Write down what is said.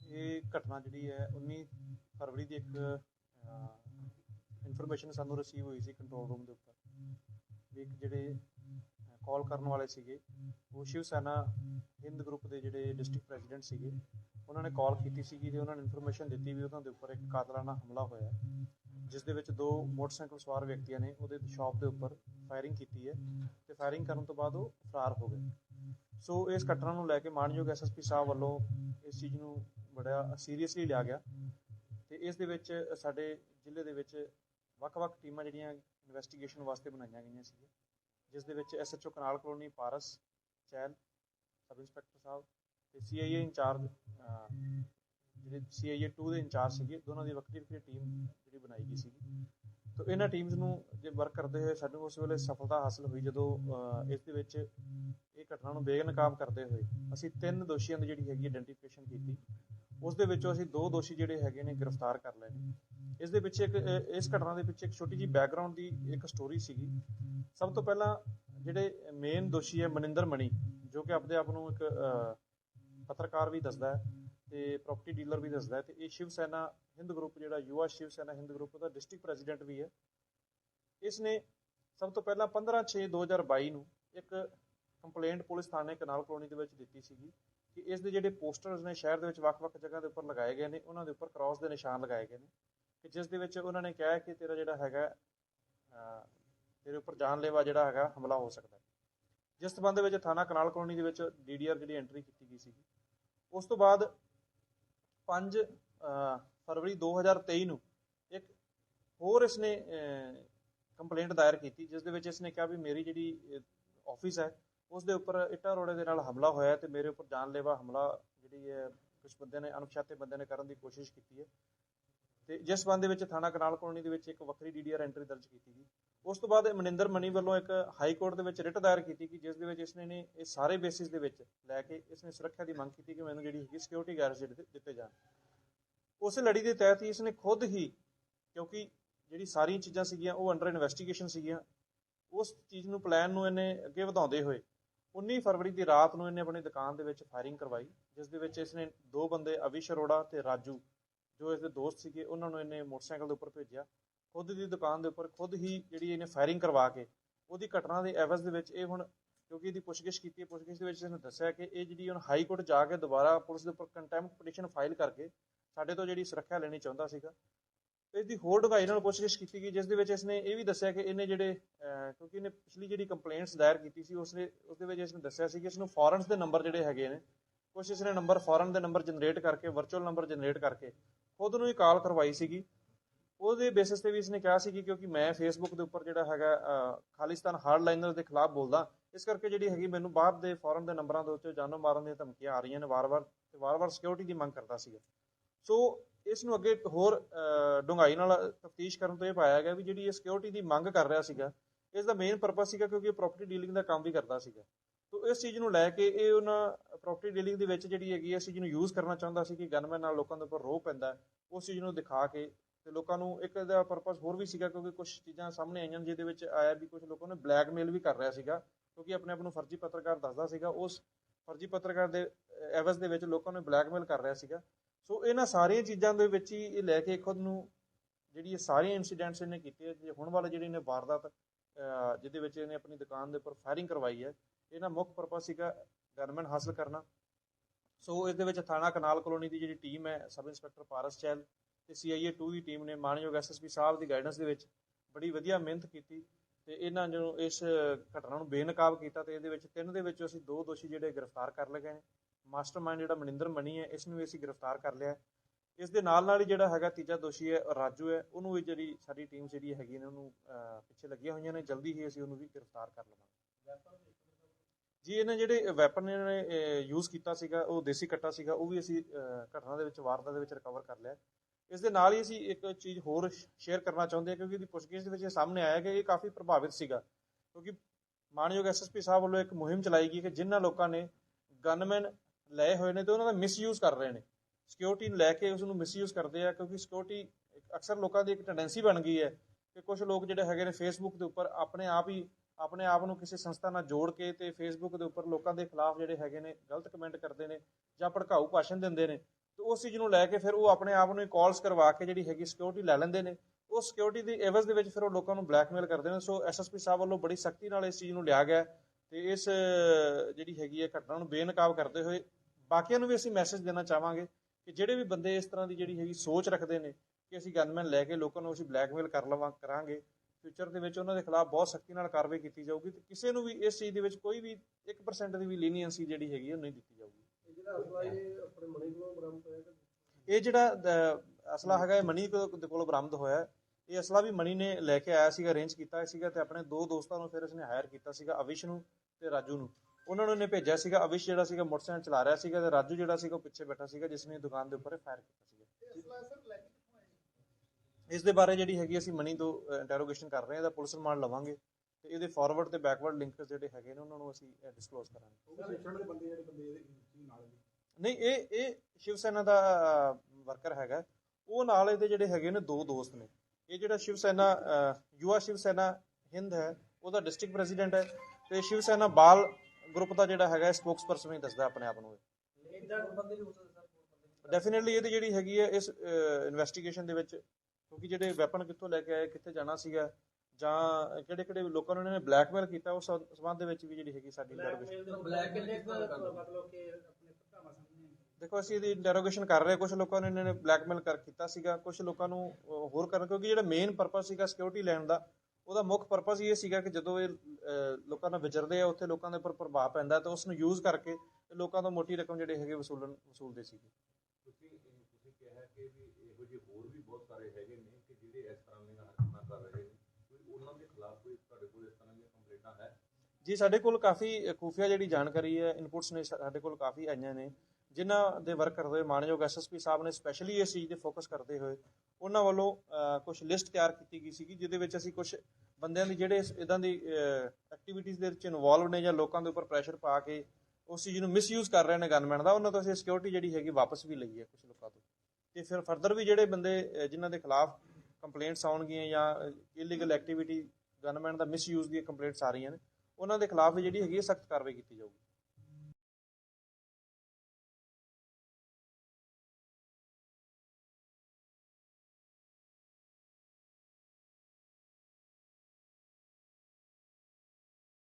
ਇਹ ਘਟਨਾ ਜਿਹੜੀ ਹੈ 19 ਫਰਵਰੀ ਦੀ ਇੱਕ ਇਨਫੋਰਮੇਸ਼ਨ ਸਾਨੂੰ ਰਿਸੀਵ ਹੋਈ ਸੀ ਕੰਟਰੋਲ ਰੂਮ ਦੇ ਉੱਪਰ। ਵੀ ਇੱਕ ਜਿਹੜੇ ਕਾਲ ਕਰਨ ਵਾਲੇ ਸੀਗੇ, ਉਹ ਸ਼ਿਵ ਸੈਨਾ ਹਿੰਦ ਗਰੁੱਪ ਦੇ ਜਿਹੜੇ ਡਿਸਟ੍ਰਿਕਟ ਪ੍ਰੈਜ਼ੀਡੈਂਟ ਸੀਗੇ, ਉਹਨਾਂ ਨੇ ਕਾਲ ਕੀਤੀ ਸੀਗੀ ਤੇ ਉਹਨਾਂ ਨੇ ਇਨਫੋਰਮੇਸ਼ਨ ਦਿੱਤੀ ਵੀ ਉਹਨਾਂ ਦੇ ਉੱਪਰ ਇੱਕ ਕਾਤਲਾਨਾ ਹਮਲਾ ਹੋਇਆ ਜਿਸ ਦੇ ਵਿੱਚ ਦੋ ਮੋਟਰਸਾਈਕਲ ਸਵਾਰ ਵਿਅਕਤੀਆਂ ਨੇ ਉਹਦੇ ਸ਼ਾਪ ਦੇ ਉੱਪਰ ਫਾਇਰਿੰਗ ਕੀਤੀ ਹੈ ਤੇ ਫਾਇਰਿੰਗ ਕਰਨ ਤੋਂ ਬਾਅਦ ਉਹ ਫਰਾਰ ਹੋ ਗਏ। ਸੋ ਇਸ ਘਟਨਾ ਨੂੰ ਲੈ ਕੇ ਮਾਨਯੋਗ ਐਸਐਸਪੀ ਸਾਹਿਬ ਵੱਲੋਂ ਇਸ ਚੀਜ਼ ਨੂੰ ਬੜਾ ਸੀਰੀਅਸਲੀ ਲਿਆ ਗਿਆ ਤੇ ਇਸ ਦੇ ਵਿੱਚ ਸਾਡੇ ਜ਼ਿਲ੍ਹੇ ਦੇ ਵਿੱਚ ਵੱਖ-ਵੱਖ ਟੀਮਾਂ ਜਿਹੜੀਆਂ ਇਨਵੈਸਟੀਗੇਸ਼ਨ ਵਾਸਤੇ ਬਣਾਈਆਂ ਗਈਆਂ ਸੀ ਜਿਸ ਦੇ ਵਿੱਚ SHO canal colony, Paras ਚੈਲ sub inspector ਸਾਹਿਬ ਤੇ ਸੀਆਈਏ ਇੰਚਾਰਜ ਜਿਹੜੇ ਸੀਆਈਏ 2 ਦੇ ਇੰਚਾਰਜ ਸੀਗੇ, ਦੋਨਾਂ ਦੀ ਵੱਖਰੀ ਵੱਖਰੀ ਟੀਮ ਜਿਹੜੀ ਬਣਾਈ ਗਈ ਸੀਗੀ। ਤੋ ਇਹਨਾਂ ਟੀਮਸ ਨੂੰ ਜੇ ਵਰਕ ਕਰਦੇ ਹੋਏ ਸਾਨੂੰ ਉਸ ਵੇਲੇ ਸਫਲਤਾ ਹਾਸਲ ਹੋਈ ਜਦੋਂ ਇਸ ਦੇ ਵਿੱਚ ਇਹ ਘਟਨਾ ਨੂੰ ਬੇਨਕਾਬ ਕਰਦੇ ਹੋਏ ਅਸੀਂ ਤਿੰਨ ਦੋਸ਼ੀਆਂ ਦੀ ਜਿਹੜੀ ਹੈਗੀ ਆਇਡੈਂਟੀਫਿਕੇਸ਼ਨ ਕੀਤੀ। ਉਸ ਦੇ ਵਿੱਚੋਂ ਅਸੀਂ ਦੋ ਦੋਸ਼ੀ ਜਿਹੜੇ ਹੈਗੇ ਨੇ ਗ੍ਰਿਫਤਾਰ ਕਰ ਲਏ ਨੇ। ਇਸ ਦੇ ਵਿੱਚ ਇੱਕ ਇਸ ਘਟਨਾ ਦੇ ਵਿੱਚ ਇੱਕ ਛੋਟੀ ਜੀ ਬੈਕਗ੍ਰਾਉਂਡ ਦੀ ਇੱਕ ਸਟੋਰੀ ਸੀਗੀ। ਸਭ ਤੋਂ ਪਹਿਲਾਂ ਜਿਹੜੇ ਮੇਨ ਦੋਸ਼ੀ ਹੈ ਮਨਿੰਦਰ ਮਣੀ, ਜੋ ਕਿ ਆਪਣੇ ਆਪ ਨੂੰ ਇੱਕ ਪੱਤਰਕਾਰ ਵੀ ਦੱਸਦਾ ਹੈ ਤੇ ਪ੍ਰਾਪਰਟੀ ਡੀਲਰ ਵੀ ਦੱਸਦਾ ਹੈ ਤੇ ਇਹ ਸ਼ਿਵ ਸੈਨਾ ਹਿੰਦ ਗਰੁੱਪ ਜਿਹੜਾ ਯੁਵਾ ਸ਼ਿਵ ਸੈਨਾ ਹਿੰਦ ਗਰੁੱਪ ਦਾ ਡਿਸਟ੍ਰਿਕਟ ਪ੍ਰੈਜ਼ੀਡੈਂਟ ਵੀ ਹੈ। ਇਸ ਨੇ ਸਭ ਤੋਂ ਪਹਿਲਾਂ 15/6/2022 ਨੂੰ ਇੱਕ ਕੰਪਲੇਂਟ ਪੁਲਿਸ ਥਾਣੇ ਕਨਾਲ ਕਲੋਨੀ ਦੇ ਵਿੱਚ ਦਿੱਤੀ ਸੀਗੀ ਕਿ ਇਸ ਦੇ ਜਿਹੜੇ ਪੋਸਟਰਸ ਨੇ ਸ਼ਹਿਰ ਦੇ ਵਿੱਚ ਵੱਖ-ਵੱਖ ਜਗ੍ਹਾ ਦੇ ਉੱਪਰ ਲਗਾਏ ਗਏ ਨੇ, ਉਹਨਾਂ ਦੇ ਉੱਪਰ ਕ੍ਰਾਸ ਦੇ ਨਿਸ਼ਾਨ ਲਗਾਏ ਗਏ ਨੇ। ਕਿ ਜਿਸ ਦੇ ਵਿੱਚ ਉਹਨਾਂ ਨੇ ਕਿਹਾ ਕਿ ਤੇਰਾ ਜਿਹੜਾ ਹੈਗਾ ਤੇਰੇ ਉੱਪਰ ਜਾਨਲੇਵਾ ਜਿਹੜਾ ਹੈਗਾ ਹਮਲਾ ਹੋ ਸਕਦਾ ਹੈ। ਜਿਸ ਸਬੰਧ ਵਿੱਚ ਥਾਣਾ ਕਨਾਲ ਕਲੋਨੀ ਦੇ ਵਿੱਚ ਡੀਡੀਆਰ ਜਿਹੜੀ ਐਂਟਰੀ ਕੀਤੀ ਗਈ ਸੀ ਉਸ ਤੋਂ ਬਾਅਦ 5 ਅਹ, ਫਰਵਰੀ 2023 ਨੂੰ ਇੱਕ ਹੋਰ ਇਸਨੇ ਕੰਪਲੇਂਟ ਦਾਇਰ ਕੀਤੀ ਜਿਸ ਦੇ ਵਿੱਚ ਇਸਨੇ ਕਿਹਾ ਵੀ ਮੇਰੀ ਜਿਹੜੀ ਆਫਿਸ ਹੈ ਉਸ ਦੇ ਉੱਪਰ ਇੱਟਾਂ ਰੋੜੇ ਦੇ ਨਾਲ ਹਮਲਾ ਹੋਇਆ ਹੈ ਤੇ ਮੇਰੇ ਉੱਪਰ ਜਾਨਲੇਵਾ ਹਮਲਾ ਜਿਹੜੀ ਹੈ ਕੁਝ ਬੰਦੇ ਨੇ ਅਣਪਛਾਤੇ ਬੰਦੇ ਨੇ ਕਰਨ ਦੀ ਕੋਸ਼ਿਸ਼ ਕੀਤੀ ਹੈ। ਤੇ ਜਿਸ ਸੰਬੰਧ ਦੇ ਵਿੱਚ ਥਾਣਾ ਕਨਾਲ ਕਲੋਨੀ ਦੇ ਵਿੱਚ ਇੱਕ ਵੱਖਰੀ ਡੀਡੀਆਰ ਐਂਟਰੀ ਦਰਜ ਕੀਤੀ ਗਈ। ਉਸ ਤੋਂ ਬਾਅਦ ਮਨਿੰਦਰ ਮਨੀ ਵੱਲੋਂ ਇੱਕ ਹਾਈ ਕੋਰਟ ਦੇ ਵਿੱਚ ਰਿਟ ਦਾਇਰ ਕੀਤੀ ਕਿ ਜਿਸ ਦੇ ਵਿੱਚ ਇਸਨੇ ਨੇ ਇਹ ਸਾਰੇ ਬੇਸਿਸ ਦੇ ਵਿੱਚ ਲੈ ਕੇ ਇਸਨੇ ਸੁਰੱਖਿਆ ਦੀ ਮੰਗ ਕੀਤੀ ਕਿ ਮੈਨੂੰ ਜਿਹੜੀ ਹੈਗੀ ਸਿਕਿਉਰਿਟੀ ਗਾਰਡ ਦਿੱਤੇ- ਦਿੱਤੇ ਜਾਣ। ਉਸ ਲੜੀ ਦੇ ਤਹਿਤ ਹੀ ਇਸਨੇ ਖੁਦ ਹੀ, ਕਿਉਂਕਿ ਜਿਹੜੀ ਸਾਰੀਆਂ ਚੀਜ਼ਾਂ ਸੀਗੀਆਂ ਉਹ ਅੰਡਰ ਇਨਵੈਸਟੀਗੇਸ਼ਨ ਸੀਗੀਆਂ, ਉਸ ਚੀਜ਼ ਨੂੰ ਪਲਾਨ ਨੂੰ ਇਹਨੇ ਅੱਗੇ ਵਧਾਉਂਦੇ ਹੋਏ 19 ਫਰਵਰੀ ਦੀ ਰਾਤ ਨੂੰ ਇਹਨੇ ਆਪਣੀ ਦੁਕਾਨ ਦੇ ਵਿੱਚ ਫਾਇਰਿੰਗ ਕਰਵਾਈ, ਜਿਸ ਦੇ ਵਿੱਚ ਇਸਨੇ ਦੋ ਬੰਦੇ ਅਵਿਸ਼ ਅਰੋੜਾ ਤੇ ਰਾਜੂ ਜੋ ਇਸਦੇ ਦੋਸਤ ਸੀਗੇ, ਉਹਨਾਂ ਨੂੰ ਇਹਨੇ ਮੋਟਰਸਾਈਕਲ ਦੇ ਉੱਪਰ ਭੇਜਿਆ। ਖੁਦ ਦੀ ਦੁਕਾਨ ਦੇ ਉੱਪਰ ਖੁਦ ਹੀ ਜਿਹੜੀ ਇਹਨੇ ਫਾਇਰਿੰਗ ਕਰਵਾ ਕੇ, ਉਹਦੀ ਘਟਨਾ ਦੇ ਐਵਜ਼ ਦੇ ਵਿੱਚ ਇਹ ਹੁਣ ਕਿਉਂਕਿ ਇਹਦੀ ਪੁੱਛਗਿੱਛ ਕੀਤੀ ਹੈ, ਪੁੱਛਗਿੱਛ ਦੇ ਵਿੱਚ ਇਸਨੇ ਦੱਸਿਆ ਕਿ ਇਹ ਜਿਹੜੀ ਹੁਣ ਹਾਈ ਕੋਰਟ ਜਾ ਕੇ ਦੁਬਾਰਾ ਪੁਲਿਸ ਦੇ ਉੱਪਰ ਕੰਟੈਂਪਟ ਪਟੀਸ਼ਨ ਫਾਈਲ ਕਰਕੇ ਸਾਡੇ ਤੋਂ ਜਿਹੜੀ ਸੁਰੱਖਿਆ ਲੈਣੀ ਚਾਹੁੰਦਾ ਸੀਗਾ। ਇਸ ਦੀ ਹੋਰ ਡੂੰਘਾਈ ਨਾਲ ਪੁੱਛਗਿੱਛ ਕੀਤੀ ਗਈ, ਜਿਸ ਦੇ ਵਿੱਚ ਇਸਨੇ ਇਹ ਵੀ ਦੱਸਿਆ ਕਿ ਇਹਨੇ ਜਿਹੜੇ ਕਿਉਂਕਿ ਇਹਨੇ ਪਿਛਲੀ ਜਿਹੜੀ ਕੰਪਲੇਂਟਸ ਦਾਇਰ ਕੀਤੀ ਸੀ, ਉਸਨੇ ਉਸ ਦੇ ਵਿੱਚ ਇਸਨੇ ਦੱਸਿਆ ਸੀ ਕਿ ਇਸਨੂੰ ਫੋਰਨਸ ਦੇ ਨੰਬਰ ਜਿਹੜੇ ਹੈਗੇ ਨੇ ਕੁਝ ਇਸਨੇ ਨੰਬਰ ਫੋਰਨ ਦੇ ਨੰਬਰ ਜਨਰੇਟ ਕਰਕੇ ਵਰਚੁਅਲ ਨੰਬਰ ਜਨਰੇਟ ਕਰਕੇ ਖੁਦ ਨੂੰ ਹੀ ਕਾਲ ਕਰਵਾਈ ਸੀਗੀ। ਉਹਦੇ ਬੇਸਿਸ ਤੇ ਵੀ ਇਸਨੇ ਕਿਹਾ ਸੀ ਕਿ ਕਿਉਂਕਿ ਮੈਂ ਫੇਸਬੁੱਕ ਦੇ ਉੱਪਰ ਜਿਹੜਾ ਹੈਗਾ ਖਾਲਿਸਤਾਨ ਹਾਰਡਲਾਈਨਰ ਦੇ ਖਿਲਾਫ ਬੋਲਦਾ ਇਸ ਕਰਕੇ ਜਿਹੜੀ ਹੈਗੀ ਮੈਨੂੰ ਬਾਹਰ ਦੇ ਫੋਰਨ ਦੇ ਨੰਬਰਾਂ ਦੇ ਉੱਤੇ ਜਾਨੋਂ ਮਾਰਨ ਦੀਆਂ ਧਮਕੀਆਂ ਆ ਰਹੀਆਂ ਨੇ ਵਾਰ-ਵਾਰ ਤੇ ਵਾਰ-ਵਾਰ ਸਿਕਿਉਰਿਟੀ ਦੀ ਮੰਗ ਕਰਦਾ ਸੀਗਾ। ਸੋ ਇਸ ਨੂੰ ਅੱਗੇ ਹੋਰ ਅਹ, ਡੂੰਘਾਈ ਨਾਲ ਤਫਤੀਸ਼ ਕਰਨ ਤੋਂ ਇਹ ਪਾਇਆ ਗਿਆ ਵੀ ਜਿਹੜੀ ਇਹ ਸਿਕਿਉਰਿਟੀ ਦੀ ਮੰਗ ਕਰ ਰਿਹਾ ਸੀਗਾ ਇਸ ਦਾ ਮੇਨ ਪਰਪਸ ਸੀਗਾ ਕਿਉਂਕਿ ਇਹ ਪ੍ਰਾਪਰਟੀ ਡੀਲਿੰਗ ਦਾ ਕੰਮ ਵੀ ਕਰਦਾ ਸੀਗਾ। ਤੋ ਇਸ ਚੀਜ਼ ਨੂੰ ਲੈ ਕੇ ਇਹ ਉਹਨਾਂ ਪ੍ਰਾਪਰਟੀ ਡੀਲਿੰਗ ਦੇ ਵਿੱਚ ਜਿਹੜੀ ਹੈਗੀ ਇਸ ਚੀਜ਼ ਨੂੰ ਯੂਜ਼ ਕਰਨਾ ਚਾਹੁੰਦਾ ਸੀ ਕਿ ਗਨਮੈਨ ਨਾਲ ਲੋਕਾਂ ਦੇ ਉੱਪਰ ਰੋਹ ਪੈਂਦਾ ਉਸ ਚੀਜ਼ ਨੂੰ ਦਿਖਾ ਕੇ ਤੇ ਲੋਕਾਂ ਨੂੰ ਇੱਕ ਦਾ ਪਰਪਸ ਹੋਰ ਵੀ ਸੀਗਾ ਕਿਉਂਕਿ ਕੁਝ ਚੀਜ਼ਾਂ ਸਾਹਮਣੇ ਆਈਆਂ ਜਿਹਦੇ ਵਿੱਚ ਆਇਆ ਵੀ ਕੁਝ ਲੋਕਾਂ ਨੇ ਬਲੈਕਮੇਲ ਵੀ ਕਰ ਰਿਹਾ ਸੀਗਾ, ਕਿਉਂਕਿ ਆਪਣੇ ਆਪ ਨੂੰ ਫਰਜ਼ੀ ਪੱਤਰਕਾਰ ਦੱਸਦਾ ਸੀਗਾ, ਉਸ ਫਰਜ਼ੀ ਪੱਤਰਕਾਰ ਦੇ ਐਵਜ਼ ਦੇ ਵਿੱਚ ਲੋਕਾਂ ਨੂੰ ਬਲੈਕਮੇਲ ਕਰ ਰਿਹਾ ਸੀਗਾ। ਸੋ ਇਹਨਾਂ ਸਾਰੀਆਂ ਚੀਜ਼ਾਂ ਦੇ ਵਿੱਚ ਹੀ ਇਹ ਲੈ ਕੇ ਖੁਦ ਨੂੰ ਜਿਹੜੀ ਇਹ ਸਾਰੀਆਂ ਇਨਸੀਡੈਂਟਸ ਇਹਨੇ ਕੀਤੇ ਜੇ ਹੁਣ ਵਾਲੇ ਜਿਹੜੇ ਨੇ ਵਾਰਦਾਤ ਜਿਹਦੇ ਵਿੱਚ ਇਹਨੇ ਆਪਣੀ ਦੁਕਾਨ ਦੇ ਉੱਪਰ ਫਾਇਰਿੰਗ ਕਰਵਾਈ ਹੈ। ਇਹਦਾ ਮੁੱਖ ਪਰਪਸ ਸੀਗਾ ਗਨਮੈਨ ਹਾਸਲ ਕਰਨਾ। ਸੋ ਇਸ ਦੇ ਵਿੱਚ ਥਾਣਾ ਕਨਾਲ ਕਲੋਨੀ ਦੀ ਜਿਹੜੀ ਟੀਮ ਹੈ, ਸਬ ਇੰਸਪੈਕਟਰ ਪਾਰਸ ਚੈਲ ਤੇ ਸੀਆਈਏ 2 ਦੀ ਟੀਮ ਨੇ ਮਾਨਯੋਗ ਐਸਐਸਪੀ ਸਾਹਿਬ ਦੀ ਗਾਈਡੈਂਸ ਦੇ ਵਿੱਚ ਬੜੀ ਵਧੀਆ ਮਿਹਨਤ ਕੀਤੀ ਤੇ ਇਹਨਾਂ ਨੂੰ ਇਸ ਘਟਨਾ ਨੂੰ ਬੇਨਕਾਬ ਕੀਤਾ ਤੇ ਇਹਦੇ ਵਿੱਚ ਤਿੰਨ ਦੇ ਵਿੱਚੋਂ ਅਸੀਂ ਦੋ ਦੋਸ਼ੀ ਜਿਹੜੇ ਗ੍ਰਿਫਤਾਰ ਕਰ ਲਏ ਗਏ ਨੇ। ਮਾਸਟਰਮਾਈਂਡ ਜਿਹੜਾ ਮਨਿੰਦਰ ਮਣੀ ਹੈ, ਇਸ ਨੂੰ ਵੀ ਅਸੀਂ ਗ੍ਰਿਫਤਾਰ ਕਰ ਲਿਆ। ਇਸ ਦੇ ਨਾਲ ਨਾਲ ਹੀ ਜਿਹੜਾ ਹੈਗਾ ਤੀਜਾ ਦੋਸ਼ੀ ਹੈ, ਰਾਜੂ ਹੈ, ਉਹਨੂੰ ਵੀ ਜਿਹੜੀ ਸਾਡੀ ਟੀਮ ਜਿਹੜੀ ਹੈਗੀ ਨੇ ਉਹਨੂੰ ਪਿੱਛੇ ਲੱਗੀਆਂ ਹੋਈਆਂ ਨੇ, ਜਲਦੀ ਹੀ ਅਸੀਂ ਉਹਨੂੰ ਵੀ ਗ੍ਰਿਫਤਾਰ ਕਰ ਲਵਾਂਗੇ। ਜੀ, ਇਹਨਾਂ ਜਿਹੜੇ ਵੈਪਨ ਇਹਨਾਂ ਨੇ ਯੂਜ਼ ਕੀਤਾ ਸੀਗਾ, ਉਹ ਦੇਸੀ ਕੱਟਾ ਸੀਗਾ, ਉਹ ਵੀ ਅਸੀਂ ਘਟਨਾ ਦੇ ਵਿੱਚ, ਵਾਰਦਾਤ ਦੇ ਵਿੱਚ ਰਿਕਵਰ ਕਰ ਲਿਆ। ਇਸ ਦੇ ਨਾਲ ਹੀ ਅਸੀਂ ਇੱਕ ਚੀਜ਼ ਹੋਰ ਸ਼ੇਅਰ ਕਰਨਾ ਚਾਹੁੰਦੇ ਹਾਂ, ਕਿਉਂਕਿ ਇਹਦੀ ਪੁੱਛਗਿੱਛ ਦੇ ਵਿੱਚ ਇਹ ਸਾਹਮਣੇ ਆਇਆ ਕਿ ਇਹ ਕਾਫੀ ਪ੍ਰਭਾਵਿਤ ਸੀਗਾ। ਕਿਉਂਕਿ ਮਾਨਯੋਗ ਐਸਐਸਪੀ ਸਾਹਿਬ ਵੱਲੋਂ ਇੱਕ ਮੁਹਿੰਮ ਚਲਾਈ ਗਈ ਕਿ ਜਿਨ੍ਹਾਂ ਲੋਕਾਂ ਨੇ ਗਨਮੈਨ ਲਏ ਹੋਏ ਨੇ ਤੇ ਉਹਨਾਂ ਦਾ ਮਿਸਯੂਜ਼ ਕਰ ਰਹੇ ਨੇ। ਸਿਕਿਉਰਿਟੀ ਨੂੰ ਲੈ ਕੇ ਉਸ ਨੂੰ ਮਿਸਯੂਜ਼ ਕਰਦੇ ਆ, ਕਿਉਂਕਿ ਸਿਕਿਉਰਿਟੀ ਅਕਸਰ ਲੋਕਾਂ ਦੀ ਇੱਕ ਟੈਂਡੈਂਸੀ ਬਣ ਗਈ ਹੈ ਕਿ ਕੁਝ ਲੋਕ ਜਿਹੜੇ ਹੈਗੇ ਨੇ ਫੇਸਬੁੱਕ ਦੇ ਉੱਪਰ ਆਪਣੇ ਆਪ ਹੀ, ਆਪਣੇ ਆਪ ਨੂੰ ਕਿਸੇ ਸੰਸਥਾ ਨਾਲ ਜੋੜ ਕੇ ਤੇ ਫੇਸਬੁੱਕ ਦੇ ਉੱਪਰ ਲੋਕਾਂ ਦੇ ਖਿਲਾਫ ਜਿਹੜੇ ਹੈਗੇ ਨੇ ਗਲਤ ਕਮੈਂਟ ਕਰਦੇ ਨੇ ਜਾਂ ਭੜਕਾਊ ਭਾਸ਼ਣ ਦਿੰਦੇ ਨੇ, ਤੇ ਉਸ ਚੀਜ਼ ਨੂੰ ਲੈ ਕੇ ਫਿਰ ਉਹ ਆਪਣੇ ਆਪ ਨੂੰ ਕਾਲਸ ਕਰਵਾ ਕੇ ਜਿਹੜੀ ਹੈਗੀ ਸਿਕਿਉਰਿਟੀ ਲੈ ਲੈਂਦੇ ਨੇ। ਉਹ ਸਿਕਿਉਰਿਟੀ ਦੀ ਐਵਜ਼ ਦੇ ਵਿੱਚ ਫਿਰ ਉਹ ਲੋਕਾਂ ਨੂੰ ਬਲੈਕਮੇਲ ਕਰਦੇ ਨੇ, ਸੋ ਐਸਐਸਪੀ ਸਾਹਿਬ ਵੱਲੋਂ ਬੜੀ ਸਖਤੀ ਨਾਲ ਇਸ ਚੀਜ਼ ਨੂੰ ਲਿਆ ਗਿਆ ਹੈ ਤੇ ਇਸ ਜਿਹੜੀ ਹੈਗੀ ਹੈ ਘਟਨਾ ਨੂੰ ਬੇਨਕਾਬ ਕਰਦੇ ਹੋਏ ਬਾਕੀਆਂ ਨੂੰ ਵੀ ਅਸੀਂ ਮੈਸੇਜ ਦੇਣਾ ਚਾਹਾਂਗੇ। ਕਿ ਜਿਹੜੇ ਵੀ ਬੰਦੇ ਇਸ ਤਰ੍ਹਾਂ ਦੀ ਜਿਹੜੀ ਹੈਗੀ ਸੋਚ ਰੱਖਦੇ ਨੇ ਕਿ ਅਸੀਂ ਗਨਮੈਨ ਲੈ ਕੇ ਲੋਕਾਂ ਨੂੰ ਅਸੀਂ ਬਲੈਕਮੇਲ ਕਰ ਲਵਾਂ ਕਰਾਂਗੇ ਫਿਊਚਰ ਦੇ ਵਿੱਚ ਉਹਨਾਂ ਦੇ ਖਿਲਾਫ ਬਹੁਤ ਸਖਤੀ ਨਾਲ ਕਾਰਵਾਈ ਕੀਤੀ ਜਾਊਗੀ ਤੇ ਕਿਸੇ ਨੂੰ ਵੀ ਇਸ ਚੀਜ਼ ਦੇ ਵਿੱਚ ਕੋਈ ਵੀ 1% ਦੀ ਵੀ ਲੀਨੀਅੰਸੀ ਜਿਹੜੀ ਹੈਗੀ ਉਹ ਨਹੀਂ ਦਿੱਤੀ ਜਾਊਗੀ। ਇਹ ਜਿਹੜਾ ਅਸਲਾ ਹੈਗਾ ਇਹ ਮਣੀ ਕੋ- ਦੇ ਕੋਲੋਂ ਬਰਾਮਦ ਹੋਇਆ। ਹੈ। ਇਹ ਅਸਲਾ ਵੀ ਮਣੀ ਨੇ ਲੈ ਕੇ ਆਇਆ ਸੀਗਾ ਅਰੇਂਜ ਕੀਤਾ ਸੀਗਾ ਤੇ ਆਪਣੇ ਦੋ ਦੋਸਤਾਂ ਨੂੰ ਫਿਰ ਇਸਨੇ ਹਾਇਰ ਕੀਤਾ ਸੀਗਾ ਅਵਿਸ਼ ਨੂੰ ਤੇ ਰਾਜੂ ਨੂੰ। ਉਹਨਾਂ ਨੂੰ ਇਹਨੇ ਭੇਜਿਆ ਸੀਗਾ, ਅਵਿਸ਼ ਜਿਹੜਾ ਸੀਗਾ ਮੋਟਰਸਾਈਕਲ ਚਲਾ ਰਿਹਾ ਸੀਗਾ ਤੇ ਰਾਜੂ ਜਿਹੜਾ ਸੀਗਾ ਉਹ ਪਿੱਛੇ ਬੈਠਾ ਸੀਗਾ, ਜਿਸ ਨੇ ਦੁਕਾਨ ਦੇ ਉੱਪਰ ਫਾਇਰ ਕੀਤਾ ਸੀਗਾ। ਇਸ ਦੇ ਬਾਰੇ ਜਿਹੜੀ ਹੈਗੀ ਅਸੀਂ ਮਨੀ ਤੋਂ ਇੰਟਰੋਗੇਸ਼ਨ ਕਰ ਰਹੇ ਹਾਂ, ਇਹਦਾ ਪੁਲਿਸ ਰਿਮਾਂਡ ਲਵਾਂਗੇ ਤੇ ਇਹਦੇ ਫਾਰਵਰਡ ਤੇ ਬੈਕਵਰਡ ਲਿੰਕਸ ਜਿਹੜੇ ਹੈਗੇ ਨੇ, ਉਹਨਾਂ ਨੂੰ ਅਸੀਂ ਡਿਸਕਲੋਜ਼ ਕਰਾਂਗੇ। ਨਹੀਂ, ਇਹ ਇਹ ਸ਼ਿਵ ਸੈਨਾ ਦਾ ਵਰਕਰ ਹੈਗਾ। ਉਹ ਨਾਲ ਇਹਦੇ ਜਿਹੜੇ ਹੈਗੇ ਨੇ ਦੋ ਦੋਸਤ ਨੇ। ਇਹ ਜਿਹੜਾ ਸ਼ਿਵ ਸੈਨਾ ਯੁਵਾ ਸ਼ਿਵ ਸੈਨਾ ਹਿੰਦ ਹੈ, ਉਹਦਾ ਡਿਸਟ੍ਰਿਕਟ ਪ੍ਰੈਜ਼ੀਡੈਂਟ ਹੈ ਤੇ ਸ਼ਿਵ ਸੈਨਾ ਬਾਲ ਗਰੁੱਪ ਦਾ ਜਿਹੜਾ ਹੈਗਾ ਸਪੋਕਸਪਰਸਨ ਹੀ ਦੱਸਦਾ ਆਪਣੇ ਆਪ ਨੂੰ ਡੈਫੀਨਿਟਲੀ ਇਹਦੀ ਜਿਹੜੀ ਹੈਗੀ ਹੈ ਇਸ ਇਨਵੈਸਟੀਗੇਸ਼ਨ ਦੇ ਵਿੱਚ ਕਿਉਂਕਿ ਜਿਹੜੇ ਵੈਪਨ ਕਿੱਥੋਂ ਲੈ ਕੇ ਆਏ ਕਿੱਥੇ ਜਾਣਾ ਸੀਗਾ ਜਾਂ ਕਿਹੜੇ ਕਿਹੜੇ ਲੋਕਾਂ ਨੂੰ ਇਹਨਾਂ ਨੇ ਬਲੈਕਮੇਲ ਕੀਤਾ ਉਸ ਸੰਬੰਧ ਦੇ ਵਿੱਚ ਵੀ ਜਿਹੜੀ ਹੈਗੀ ਸਾਡੀ ਕਿੰਨੇ ਮਤਲਬ ਕਿ ਆਪਣੇ ਭਰਾਵਾਂ ਸਾਹਮਣੇ ਦੇਖੋ ਅਸੀਂ ਇਹਦੀ ਇੰਟਰੋਗੇਸ਼ਨ ਕਰ ਰਹੇ ਕੁਝ ਲੋਕਾਂ ਨੂੰ ਇਹਨਾਂ ਨੇ ਬਲੈਕਮੇਲ ਕਰ ਕੀਤਾ ਸੀਗਾ ਕੁਝ ਲੋਕਾਂ ਨੂੰ ਹੋਰ ਕਰਨ ਕਿਉਂਕਿ ਜਿਹੜਾ ਮੇਨ ਪਰਪਸ ਸੀਗਾ ਸਿਕਿਉਰਿਟੀ ਲੈਣ ਦਾ ਉਹਦਾ ਮੁੱਖ ਪਰਪਸ ਇਹ ਸੀਗਾ ਕਿ ਜਦੋਂ ਇਹ ਲੋਕਾਂ ਨਾਲ ਵਿਚਰਦੇ ਆ ਉੱਥੇ ਲੋਕਾਂ ਦੇ ਉੱਪਰ ਪ੍ਰਭਾਵ ਪੈਂਦਾ ਤਾਂ ਉਸ ਨੂੰ ਯੂਜ਼ ਕਰਕੇ ਲੋਕਾਂ ਤੋਂ ਮੋਟੀ ਰਕਮ ਜਿਹੜੇ ਹੈਗੇ ਵਸੂਲਣ ਵਸੂਲਦੇ ਸੀਗੇ। ਤੁਸੀਂ ਤੁਸੀਂ ਕਿਹਾ ਕਿ ਵੀ ਇਹੋ ਜਿਹੇ ਹੋਰ ਵੀ ਬਹੁਤ ਸਾਰੇ ਹੈਗੇ ਨੇ ਕਿ ਜਿਹੜੇ ਇਸ ਤਰ੍ਹਾਂ ਦੀਆਂ ਹਰਕਤਾਂ ਕਰ ਰਹੇ ਨੇ। ਕੋਈ ਉਹਨਾਂ ਦੇ ਖਿਲਾਫ ਕੋਈ ਤੁਹਾਡੇ ਕੋਲ ਇਸ ਤਰ੍ਹਾਂ ਦੀਆਂ ਕੰਪਲੇਂਟਾਂ ਹੈ? ਜੀ ਸਾਡੇ ਕੋਲ ਕਾਫੀ ਖੂਫੀਆ ਜਿਹੜੀ ਜਾਣਕਾਰੀ ਹੈ ਇਨਪੁਟਸ ਨੇ ਸਾਡੇ ਕੋਲ ਕਾਫੀ ਆਈਆਂ ਨੇ ਜਿਨ੍ਹਾਂ ਦੇ ਵਰਕ ਕਰਦੇ ਹੋਏ ਮਾਨਯੋਗ ਐਸਐਸਪੀ ਸਾਹਿਬ ਨੇ ਸਪੈਸ਼ਲੀ ਇਸ ਚੀਜ਼ ਤੇ ਫੋਕਸ ਕਰਦੇ ਹੋਏ ਉਹਨਾਂ ਵੱਲੋਂ ਕੁਝ ਲਿਸਟ ਤਿਆਰ ਕੀਤੀ ਗਈ ਸੀਗੀ ਜਿਹਦੇ ਵਿੱਚ ਅਸੀਂ ਕੁਝ ਬੰਦਿਆਂ ਦੀ ਜਿਹੜੇ ਇਦਾਂ ਦੀ ਐਕਟੀਵਿਟੀਜ਼ ਦੇ ਵਿੱਚ ਇਨਵੋਲਵ ਨੇ ਜਾਂ ਲੋਕਾਂ ਦੇ ਉੱਪਰ ਪ੍ਰੈਸ਼ਰ ਪਾ ਕੇ ਉਸ ਚੀਜ਼ ਨੂੰ ਮਿਸਯੂਜ਼ ਕਰ ਰਹੇ ਨੇ ਗਨਮੈਨ ਦਾ ਉਹਨਾਂ ਤੋਂ ਅਸੀਂ ਸਿਕਿਉਰਿਟੀ ਜਿਹੜੀ ਹੈਗੀ ਵਾਪਸ ਵੀ ਲਈ ਹੈ ਕੁਝ ਲੋਕਾਂ ਤੋਂ। ਤੇ ਫਿਰ ਫਰਦਰ ਵੀ ਜਿਹੜੇ ਬੰਦੇ ਅਹ, ਜਿਨ੍ਹਾਂ ਦੇ ਖਿਲਾਫ ਕੰਪਲੇਂਟਸ ਆਉਣਗੀਆਂ ਜਾਂ ਇਲੀਗਲ ਐਕਟੀਵਿਟੀ ਗਨਮੈਨ ਦਾ ਮਿਸਯੂਜ਼ ਦੀਆਂ ਕੰਪਲੇਂਟਸ ਆ ਰਹੀਆਂ ਨੇ ਉਹਨਾਂ ਦੇ ਖਿਲਾਫ ਜਿਹੜੀ ਹੈਗੀ ਸਖਤ ਕਾਰਵਾਈ ਕੀਤੀ ਜਾਊਗੀ।